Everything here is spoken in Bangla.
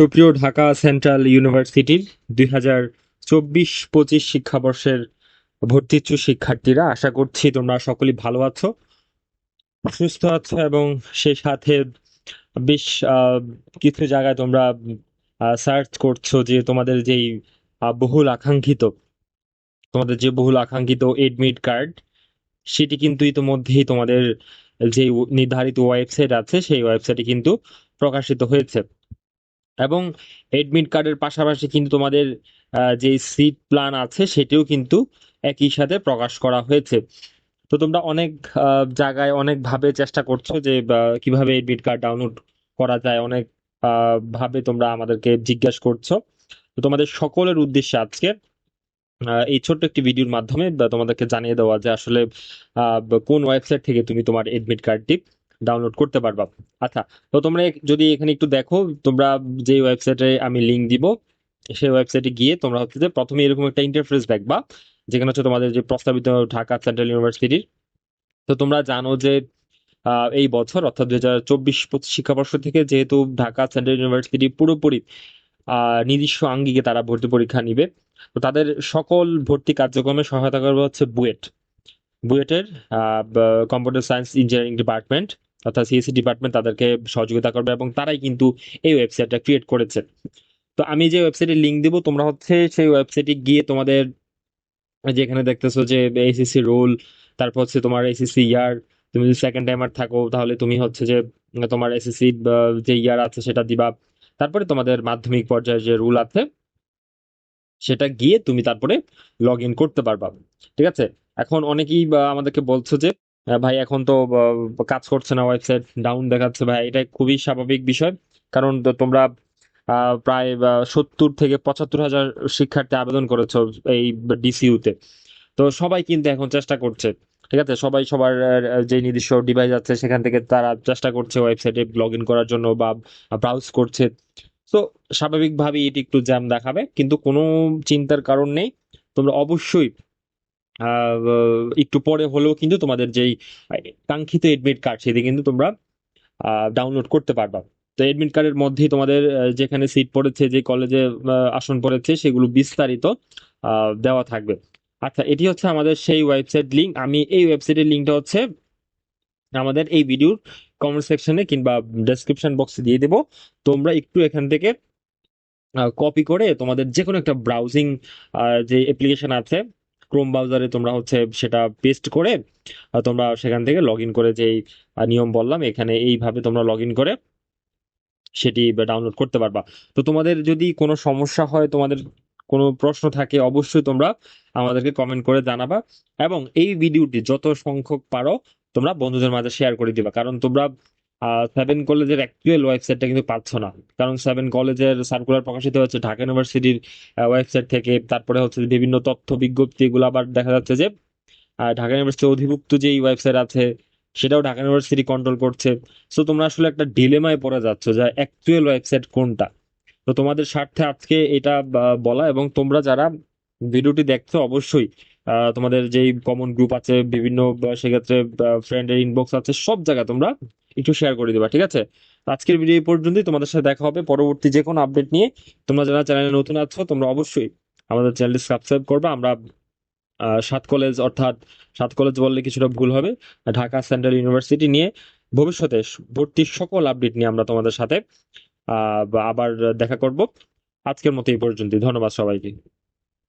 সুপ্রিয় ঢাকা সেন্ট্রাল ইউনিভার্সিটির দুই হাজার চব্বিশ পঁচিশ শিক্ষাবর্ষের ভর্তিচ্ছু শিক্ষার্থীরা, আশা করছি তোমরা সকলেই ভালো আছো, সুস্থ আছো এবং সেই সাথে বেশ কিছু জায়গায় তোমরা সার্চ করছ যে তোমাদের যেই বহুল আকাঙ্ক্ষিত, তোমাদের যে বহুল আকাঙ্ক্ষিত এডমিট কার্ড সেটি কিন্তু ইতিমধ্যেই তোমাদের যে নির্ধারিত ওয়েবসাইট আছে, সেই ওয়েবসাইটে কিন্তু প্রকাশিত হয়েছে। এবং এডমিট কার্ডের পাশাপাশি কিন্তু তোমাদের যে সিট প্ল্যান আছে সেটিও কিন্তু একই সাথে প্রকাশ করা হয়েছে। তো তোমরা অনেক জায়গায় অনেকভাবে চেষ্টা করছ যে কীভাবে এডমিট কার্ড ডাউনলোড করা যায়, অনেক ভাবে তোমরা আমাদেরকে জিজ্ঞেস করছ। তো তোমাদের সকলের উদ্দেশ্যে আজকে এই ছোট্ট একটি ভিডিওর মাধ্যমে তোমাদেরকে জানিয়ে দেওয়া যে আসলে কোন ওয়েবসাইট থেকে তুমি তোমার এডমিট কার্ডটি ডাউনলোড করতে পারবা। আচ্ছা তো তোমরা যদি এখানে একটু দেখো, তোমরা যে ওয়েবসাইটে আমি লিঙ্ক দিব, সেই ওয়েবসাইটে গিয়ে তোমরা হচ্ছে যে প্রথমে এরকম একটা ইন্টারফেস দেখবা, যেখানে হচ্ছে তোমাদের যে প্রস্তাবিত ঢাকা সেন্ট্রাল ইউনিভার্সিটির তো তোমরা জানো যে এই বছর, অর্থাৎ দুই হাজার চব্বিশ পঁচিশ শিক্ষাবর্ষ থেকে যেহেতু ঢাকা সেন্ট্রাল ইউনিভার্সিটি পুরোপুরি নিজস্ব আঙ্গিকে তারা ভর্তি পরীক্ষা নিবে, তো তাদের সকল ভর্তি কার্যক্রমে সহায়তা করবে হচ্ছে বুয়েট। বুয়েটের কম্পিউটার সায়েন্স ইঞ্জিনিয়ারিং ডিপার্টমেন্ট অর্থাৎ সিএসসি ডিপার্টমেন্ট তাদেরকে সহযোগিতা করবে এবং তারাই কিন্তু এই ওয়েবসাইটটা ক্রিয়েট করেছে। তো আমি যে ওয়েবসাইটের লিংক দেবো, তোমরা হচ্ছে সেই ওয়েবসাইটে গিয়ে তোমাদের যেখানে দেখতেছো যে এসএসসি রোল তারপর হচ্ছে তোমার এসএসসি ইয়ার তুমি যদি সেকেন্ড টাইমার থাকো তাহলে তুমি হচ্ছে যে তোমার এসএসসি যে ইয়ার আছে সেটা দিবা। তারপরে তোমাদের মাধ্যমিক পর্যায়ে যে রুল আছে, সেটা গিয়ে তুমি তারপরে লগ ইন করতে পারবা। ঠিক আছে? এখন অনেকেই আমাদেরকে বলছো যে ভাই, এখন তো কাজ করছে না ওয়েবসাইট ডাউন দেখাচ্ছে ভাই। এটা খুবই স্বাভাবিক বিষয়। কারণ তোমরা প্রায় সত্তর থেকে পঁচাত্তর হাজার শিক্ষার্থী আবেদন করেছ এই ডিসিইউতে তো সবাই কিন্তু এখন চেষ্টা করছে, ঠিক আছে? সবাই সবার যে নিজস্ব ডিভাইস আছে, সেখান থেকে তারা চেষ্টা করছে ওয়েবসাইটে লগ ইন করার জন্য বা ব্রাউজ করছে। তো স্বাভাবিকভাবেই এটি একটু জ্যাম দেখাবে, কিন্তু কোনো চিন্তার কারণ নেই। তোমরা অবশ্যই একটু পরে হলেও কিন্তু তোমাদের যেই কাঙ্ক্ষিত এডমিট কার্ড সেটি কিন্তু তোমরা ডাউনলোড করতে পারবা। তো এডমিট কার্ডের মধ্যেই তোমাদের যেখানে সিট পড়েছে, যে কলেজে আসন পড়েছে, সেগুলো বিস্তারিত দেওয়া থাকবে। আচ্ছা এটি হচ্ছে আমাদের সেই ওয়েবসাইট লিঙ্ক আমি এই ওয়েবসাইটের লিঙ্কটা হচ্ছে আমাদের এই ভিডিওর কমেন্ট সেকশনে কিংবা ডেসক্রিপশন বক্সে দিয়ে দেবো। তোমরা একটু এখান থেকে কপি করে তোমাদের যে কোনো একটা ব্রাউজিং যে অ্যাপ্লিকেশন আছে ক্রোম ব্রাউজারে তোমরা হচ্ছে সেটা পেস্ট করে তোমরা সেখান থেকে লগ ইন করে যেই নিয়ম বললাম, এখানে এইভাবে তোমরা লগ ইন করে সেটি ডাউনলোড করতে পারবা। তো তোমাদের যদি কোনো সমস্যা হয়, তোমাদের কোনো প্রশ্ন থাকে, অবশ্যই তোমরা আমাদেরকে কমেন্ট করে জানাবা এবং এই ভিডিওটি যত সংখ্যক পারো, তোমরা বন্ধুদের মাঝে শেয়ার করে দিবা। কারণ তোমরা সেভেন কলেজের অ্যাকচুয়াল ওয়েবসাইটটা কিন্তু পাচ্ছ না। কারণ সেভেন কলেজের সার্কুলার প্রকাশিত হচ্ছে ঢাকা ইউনিভার্সিটির ওয়েবসাইট থেকে। তারপরে হচ্ছে বিভিন্ন তথ্য বিজ্ঞপ্তি এগুলো আবার দেখা যাচ্ছে যে ঢাকা ইউনিভার্সিটির অধিভুক্ত যেই ওয়েবসাইট আছে, সেটাও ঢাকা ইউনিভার্সিটি কন্ট্রোল করছে। সো তোমরা আসলে একটা ডিলেমায় পড়ে যাচ্ছ যে অ্যাকচুয়াল ওয়েবসাইট কোনটা? তো তোমাদের স্বার্থে আজকে এটা বলা এবং তোমরা যারা ভিডিওটি দেখছ অবশ্যই তোমাদের যেই কমন গ্রুপ আছে, বিভিন্ন সেক্ষেত্রে ফ্রেন্ডের ইনবক্স আছে, সব জায়গায় তোমরা একটু শেয়ার করে দিবা, ঠিক আছে? আজকের ভিডিও এই পর্যন্তই, তোমাদের সাথে দেখা হবে পরবর্তী যে কোনো আপডেট নিয়ে। তোমরা যারা চ্যানেলে নতুন আছো, তোমরা অবশ্যই আমাদের চ্যানেলটি সাবস্ক্রাইব করবে। আমরা সাত কলেজ অর্থাৎ সাত কলেজ বললে কিছুটা ভুল হবে, ঢাকা সেন্ট্রাল ইউনিভার্সিটি নিয়ে। ভবিষ্যতে ভর্তির সকল আপডেট নিয়ে আমরা তোমাদের সাথে আবার দেখা করব। আজকের মতো এই পর্যন্তই, ধন্যবাদ সবাইকে।